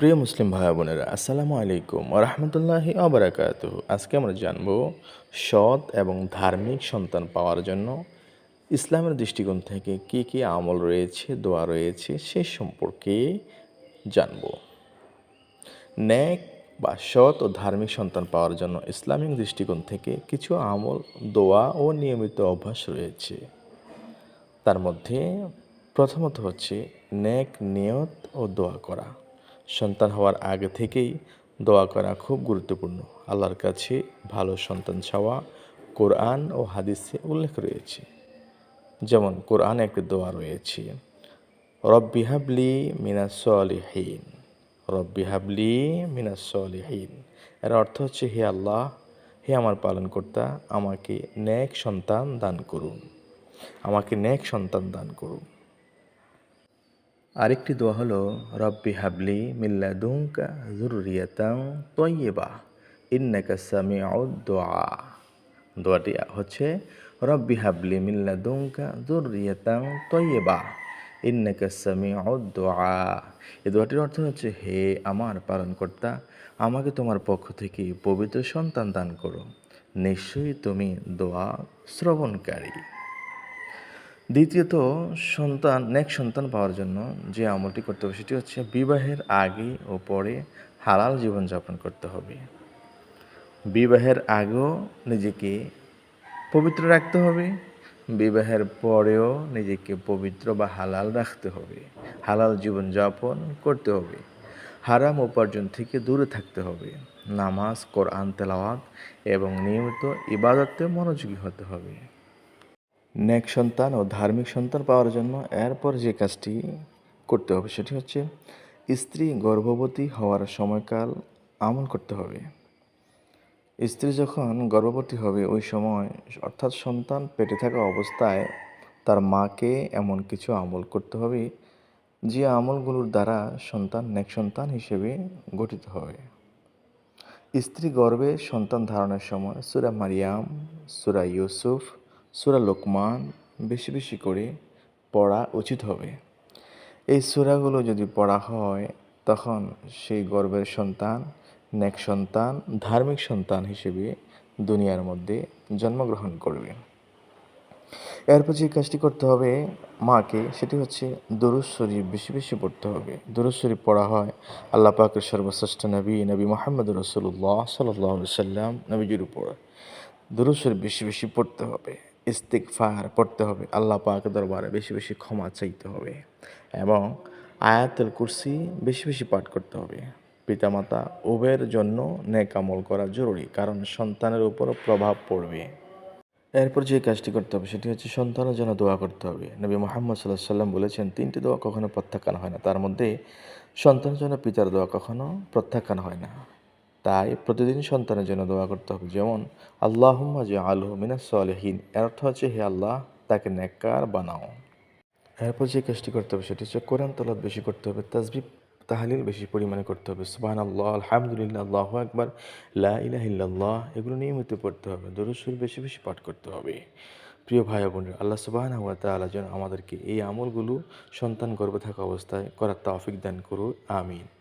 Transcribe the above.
প্রিয় মুসলিম ভাই বোনেরা, আসসালামু আলাইকুম রহমতুল্লাহি আবরাকাত আজকে আমরা জানব সৎ এবং ধার্মিক সন্তান পাওয়ার জন্য ইসলামের দৃষ্টিকোণ থেকে কি কি আমল রয়েছে, দোয়া রয়েছে, সে সম্পর্কে জানব। ন্যাক বা সৎ ও ধার্মিক সন্তান পাওয়ার জন্য ইসলামিক দৃষ্টিকোণ থেকে কিছু আমল, দোয়া ও নিয়মিত অভ্যাস রয়েছে। তার মধ্যে প্রথমত হচ্ছে নেক নিয়ত ও দোয়া করা। সন্তান হওয়ার আগে থেকেই দোয়া করা খুব গুরুত্বপূর্ণ। আল্লাহর কাছে ভালো সন্তান চাওয়া কোরআন ও হাদিসে উল্লেখ রয়েছে। যেমন কোরআনে একটি দোয়া রয়েছে, রব্বি হাবলি মিনাস সলিহীন রব্বি হাবলি মিনাস সলিহীন এর অর্থ হচ্ছে, হে আল্লাহ, হে আমার পালনকর্তা, আমাকে ন্যাক সন্তান দান করুন, আমাকে ন্যাক সন্তান দান করুন। আরেকটি দোয়া হলো, রব্বি হাবলি মিল্লাদুঙ্কা জুরিয়াতাং তৈয়বা ইন্নাকা সামিউদ দোয়া। দোয়াটি হচ্ছে, রব্বি হাবলি মিল্লাদুঙ্কা জুরিয়াতাং তৈয়বা ইন্নাকা সামিউদ দোয়া। এই দোয়াটির অর্থ হচ্ছে, হে আমার পালনকর্তা, আমাকে তোমার পক্ষ থেকে পবিত্র সন্তান দান করো। নিশ্চয়ই তুমি দোয়া শ্রবণকারী। দ্বিতীয়ত, সন্তান, নেক সন্তান পাওয়ার জন্য যে আমলটি করতে হবে সেটি হচ্ছে বিবাহের আগে ও পরে হালাল জীবনযাপন করতে হবে। বিবাহের আগেও নিজেকে পবিত্র রাখতে হবে, বিবাহের পরেও নিজেকে পবিত্র বা হালাল রাখতে হবে, হালাল জীবনযাপন করতে হবে, হারাম উপার্জন থেকে দূরে থাকতে হবে, নামাজ, কোরআন, তেলাওয়াত এবং নিয়মিত ইবাদতে মনোযোগী হতে হবে। নেক সন্তান ও ধার্মিক সন্তান পাওয়ার জন্য এরপর যে কাজটি করতে হবে সেটি হচ্ছে স্ত্রী গর্ভবতী হওয়ার সময়কাল আমল করতে হবে। স্ত্রী যখন গর্ভবতী হবে ওই সময় অর্থাৎ সন্তান পেটে থাকা অবস্থায় তার মাকে এমন কিছু আমল করতে হবে যে আমলগুলোর দ্বারা সন্তান নেক সন্তান হিসেবে গঠিত হবে। স্ত্রী গর্ভে সন্তান ধারণের সময় সুরা মারিয়াম, সুরা ইউসুফ সুরা লোকমান বেশি বেশি করে পড়া উচিত হবে। এই সুরাগুলো যদি পড়া হয়, তখন সেই গর্বের সন্তান, নেক সন্তান, ধার্মিক সন্তান হিসেবে দুনিয়ার মধ্যে জন্মগ্রহণ করবে। এরপর যে কাজটি করতে হবে মাকে, সেটি হচ্ছে শরীফ বেশি বেশি পড়তে হবে। দরুদ শরীফ পড়া হয় আল্লাহ পাকের সর্বশ্রেষ্ঠ নবী নবী মোহাম্মদ রসুল্লাহ সাল্লাহ সাল্লাম নবীজির উপর। শরীফ বেশি বেশি পড়তে হবে। ইস্তিকফার পড়তে হবে, আল্লাহ পাক দরবারে বেশি বেশি ক্ষমা চাইতে হবে এবং আয়াতুল কুরসি বেশি বেশি পাঠ করতে হবে। পিতামাতা উভয়ের জন্য নেক আমল করা জরুরি, কারণ সন্তানের উপরও প্রভাব পড়বে। এরপর যে কাজটি করতে হবে সেটি হচ্ছে সন্তানের জন্য দোয়া করতে হবে। নবী মোহাম্মদ সাল্লাহ সাল্লাম বলেছেন, তিনটি দোয়া কখনো প্রত্যাখ্যান হয় না। তার মধ্যে সন্তানের জন্য পিতার দোয়া কখনো প্রত্যাখ্যান হয় না। তাই প্রতিদিন সন্তানের জন্য দোয়া করতে হবে। যেমন, আল্লাহম্মা যে আলহ মিনাস সালেহীন। এর অর্থ হচ্ছে, হে আল্লাহ, তাকে নেককার বানাও। এরপর যে কাজটি করতে হবে সেটি হচ্ছে, কোরআন তলাত বেশি করতে হবে তাজবি তাহলিল বেশি পরিমাণে করতে হবে। সুবাহ আল্লাহ আলহামদুলিল্লাহ, আল্লাহ একবার লা ইলাহিল্লাহ এগুলো নিয়মিত পড়তে হবে দরুসুর বেশি বেশি পাঠ করতে হবে। প্রিয় ভাই বোনের, আল্লাহ সুবাহ তালা যেন আমাদেরকে এই আমলগুলো সন্তান গর্ভে থাকা অবস্থায় করার তাফিক দান করুন আমিন।